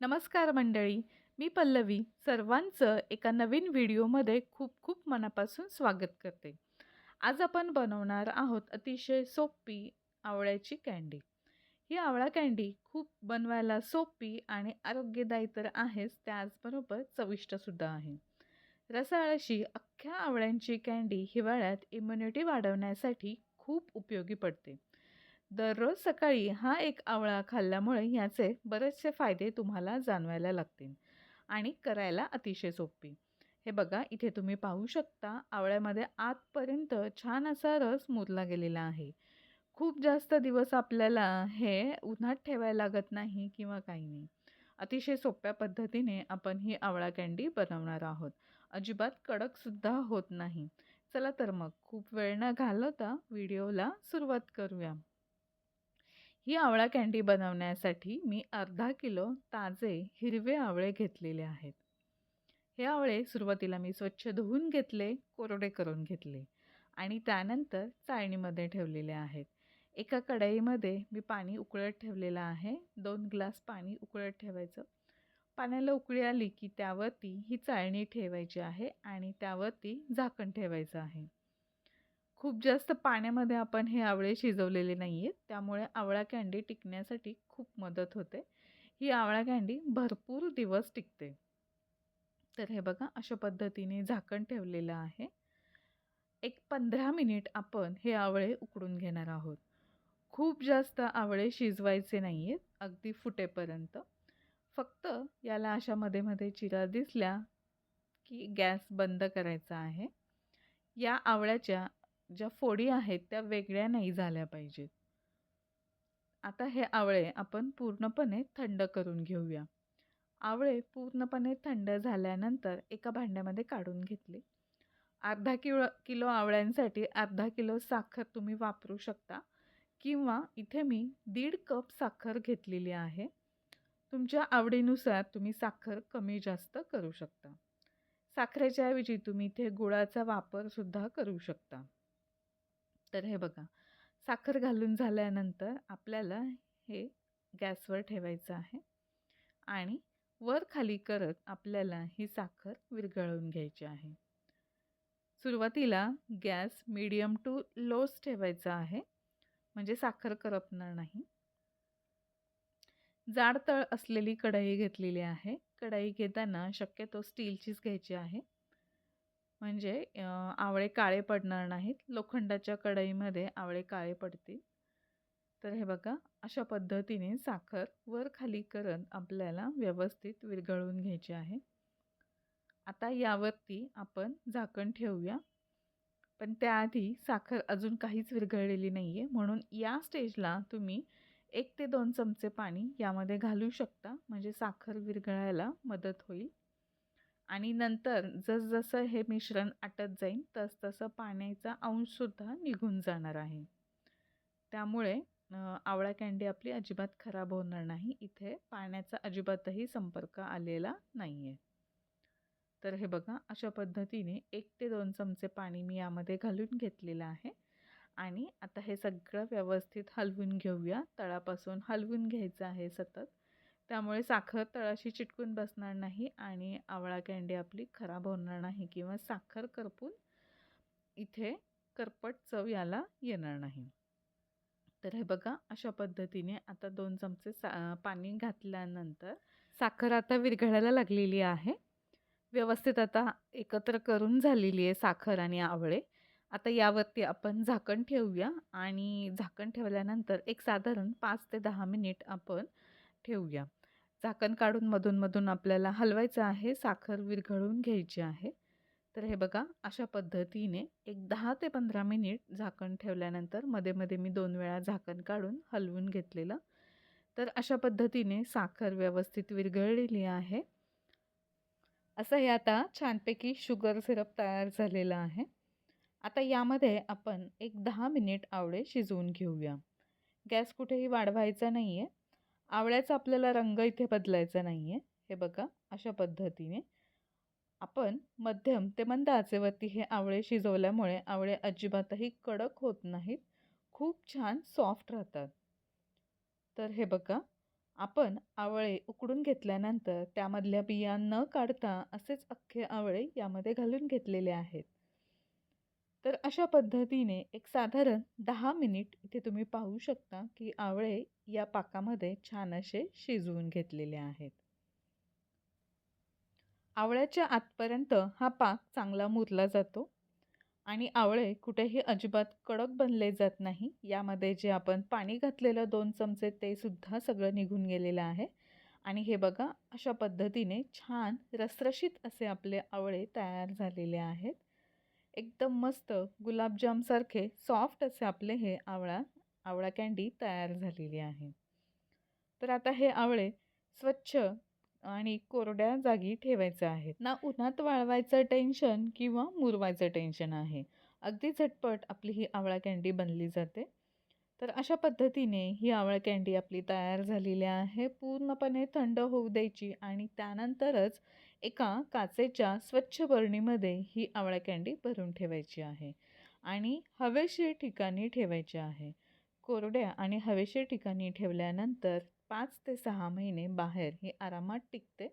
नमस्कार मंडळी मी पल्लवी सर्वांचं एका नवीन व्हिडिओमध्ये खूप खूप मनापासून स्वागत करते. आज आपण बनवणार आहोत अतिशय सोपी आवळ्याची कँडी. ही आवळा कँडी खूप बनवायला सोपी आणि आरोग्यदायी तर आहेच त्याचबरोबर चविष्टसुद्धा आहे. रसाळशी अख्ख्या आवळ्यांची कँडी हिवाळ्यात इम्युनिटी वाढवण्यासाठी खूप उपयोगी पडते. दररोज सकाळी हा एक आवळा खाल्ल्यामुळे याचे बरेचसे फायदे तुम्हाला जाणवायला लागतील आणि करायला अतिशय सोपी. हे बघा इथे तुम्ही पाहू शकता आवळ्यामध्ये आतपर्यंत छान असा रस मुरला गेलेला आहे. खूप जास्त दिवस आपल्याला हे उन्हात ठेवायला लागत नाही किंवा काही नाही. अतिशय सोप्या पद्धतीने आपण ही आवळा कँडी बनवणार आहोत. अजिबात कडकसुद्धा होत नाही. चला तर मग खूप वेळ न घालवता व्हिडिओला सुरुवात करूया. ही आवळा कँडी बनवण्यासाठी मी अर्धा किलो ताजे हिरवे आवळे घेतलेले आहेत. हे आवळे सुरुवातीला मी स्वच्छ धुवून घेतले कोरडे करून घेतले आणि त्यानंतर चाळणीमध्ये ठेवलेले आहेत. एका कढईमध्ये मी पाणी उकळत ठेवलेलं आहे. दोन ग्लास पाणी उकळत ठेवायचं. पाण्याला उकळी आली की त्यावरती ही चाळणी ठेवायची आहे आणि त्यावरती झाकण ठेवायचं आहे. खूप जास्त पाण्यामध्ये आपण हे आवळे शिजवलेले नाही आहेत त्यामुळे आवळा कँडी टिकण्यासाठी खूप मदत होते. ही आवळा कँडी भरपूर दिवस टिकते. तर हे बघा अशा पद्धतीने झाकण ठेवलेलं आहे. एक पंधरा मिनिट आपण हे आवळे उकडून घेणार आहोत. खूप जास्त आवळे शिजवायचे नाही आहेत अगदी फुटेपर्यंत. फक्त याला अशा मध्ये मध्ये चिरा दिसल्या की गॅस बंद करायचा आहे. या आवळ्याच्या ज्या फोडी आहेत त्या वेगळ्या नाही झाल्या पाहिजेत. आता हे आवळे आपण पूर्णपणे थंड करून घेऊया. आवळे पूर्णपणे थंड झाल्यानंतर एका भांड्यामध्ये काढून घेतले. अर्धा किलो किलो आवळ्यांसाठी अर्धा किलो साखर तुम्ही वापरू शकता किंवा इथे मी दीड कप साखर घेतलेली आहे. तुमच्या आवडीनुसार तुम्ही साखर कमी जास्त करू शकता. साखरेच्या ऐवजी तुम्ही इथे गुळाचा वापरसुद्धा करू शकता. तर हे बघा साखर घालून झाल्यानंतर आपल्याला हे गॅसवर ठेवायचं आहे आणि वर खाली करत आपल्याला ही साखर विरघळवून घ्यायची आहे. सुरुवातीला गॅस मीडियम टू लोच ठेवायचा आहे म्हणजे साखर करपणार नाही. जाड तळ असलेली कढई घेतलेली आहे. कढई घेताना शक्यतो स्टीलचीच घ्यायची आहे. म्हणजे आवळे काळे पडणार नाहीत. लोखंडाच्या कढईमध्ये आवळे काळे पडतील. तर हे बघा अशा पद्धतीने साखर वर खाली करत आपल्याला व्यवस्थित विरघळून घ्यायची आहे. आता यावरती आपण झाकण ठेवूया. पण त्याआधी साखर अजून काहीच विरघळलेली नाही आहे म्हणून या स्टेजला तुम्ही एक ते दोन चमचे पाणी यामध्ये घालू शकता. म्हणजे साखर विरघळायला मदत होईल. आणि नंतर जसजसं हे मिश्रण आटत जाईल तसतसं पाण्याचा अंशसुद्धा निघून जाणार आहे. त्यामुळे आवळा कँडी आपली अजिबात खराब होणार नाही. इथे पाण्याचा अजिबातही संपर्क आलेला नाही आहे तर हे बघा अशा पद्धतीने एक ते दोन चमचे पाणी मी यामध्ये घालून घेतलेलं आहे. आणि आता हे सगळं व्यवस्थित हलवून घेऊया. तळापासून हलवून घ्यायचं आहे सतत. त्यामुळे साखर तळाशी चिटकून बसणार नाही आणि आवळा कँडी आपली खराब होणार नाही किंवा साखर करपून इथे करपट चव याला येणार नाही. तर हे बघा अशा पद्धतीने आता दोन चमचे सा पाणी घातल्यानंतर साखर आता विरघळायला लागलेली आहे. व्यवस्थित आता एकत्र करून झालेली आहे साखर आणि आवळे. आता यावरती आपण झाकण ठेवूया आणि झाकण ठेवल्यानंतर एक साधारण पाच ते दहा मिनिट आपण ठेवूया. झाकण काढून मधून मधून आपल्याला हलवायचं आहे साखर विरघळून घ्यायची आहे. तर हे बघा अशा पद्धतीने एक दहा ते पंधरा मिनिट झाकण ठेवल्यानंतरमध्ये मध्ये मी दोन वेळा झाकण काढून हलवून घेतलेलं. तर अशा पद्धतीने साखर व्यवस्थित विरघळलेली आहे. असं हे आता छानपैकी शुगर सिरप तयार झालेलं आहे. आता यामध्ये आपण एक दहा मिनिट आवळे शिजवून घेऊया. गॅस कुठेही वाढवायचा नाही आहे आवळ्याचा आपल्याला रंग इथे बदलायचा नाही आहे हे बघा अशा पद्धतीने. आपण मध्यम ते मंद आचेवरती हे आवळे शिजवल्यामुळे आवळे अजिबातही कडक होत नाहीत. खूप छान सॉफ्ट राहतात. तर हे बघा आपण आवळे उकडून घेतल्यानंतर त्यामधल्या बिया न काढता असेच अख्खे आवळे यामध्ये घालून घेतलेले आहेत. तर अशा पद्धतीने एक साधारण दहा मिनिट इथे तुम्ही पाहू शकता की आवळे या पाकामध्ये छान असे शिजवून घेतलेले आहेत. आवळ्याच्या आतपर्यंत हा पाक चांगला मुरला जातो आणि आवळे कुठेही अजिबात कडक बनले जात नाही. यामध्ये जे आपण पाणी घातलेलं दोन चमचे ते सुद्धा सगळं निघून गेलेलं आहे. आणि हे बघा अशा पद्धतीने छान रसरशीत असे आपले आवळे तयार झालेले आहेत. एकदम मस्त गुलाबजामसारखे सॉफ्ट असे आपले हे आवळा आवळा कँडी तयार झालेली आहे. तर आता हे आवळे स्वच्छ आणि कोरड्या जागी ठेवायचं आहे ना उन्हात वाळवायचं टेन्शन किंवा मुरवायचं टेन्शन आहे. अगदी झटपट आपली ही आवळा कँडी बनली जाते. तर अशा पद्धतीने ही आवळा कँडी आपली तयार झालेली आहे. पूर्णपणे थंड होऊ द्यायची आणि त्यानंतरच एका काचेच्या स्वच्छ बरणीमध्ये ही आवळा कँडी भरून ठेवायची आहे आणि हवेशीर ठिकाणी ठेवायची आहे. कोरड्या आणि हवेशीर ठिकाणी ठेवल्यानंतर पाच ते सहा महिने बाहेर ही आरामात टिकते.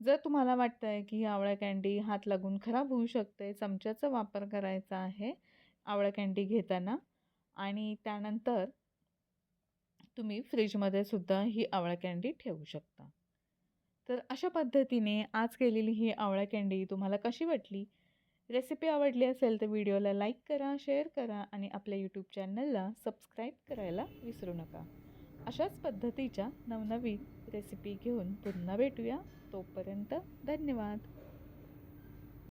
जर तुम्हाला वाटतं आहे की ही आवळा कँडी हात लागून खराब होऊ शकते चमच्याचा वापर करायचा आहे आवळा कँडी घेताना आणि त्यानंतर तुम्ही फ्रीजमध्ये सुद्धा ही आवळा कँडी ठेवू शकता. तर अशा पद्धतीने आज केलेली ही आवळा कँडी तुम्हाला कशी वाटली? रेसिपी आवडली असेल तर व्हिडिओला लाईक करा शेअर करा आणि आपल्या यूट्यूब चॅनलला सबस्क्राईब करायला विसरू नका. अशाच पद्धतीच्या नवनवीन रेसिपी घेऊन पुन्हा भेटूया. तोपर्यंत धन्यवाद.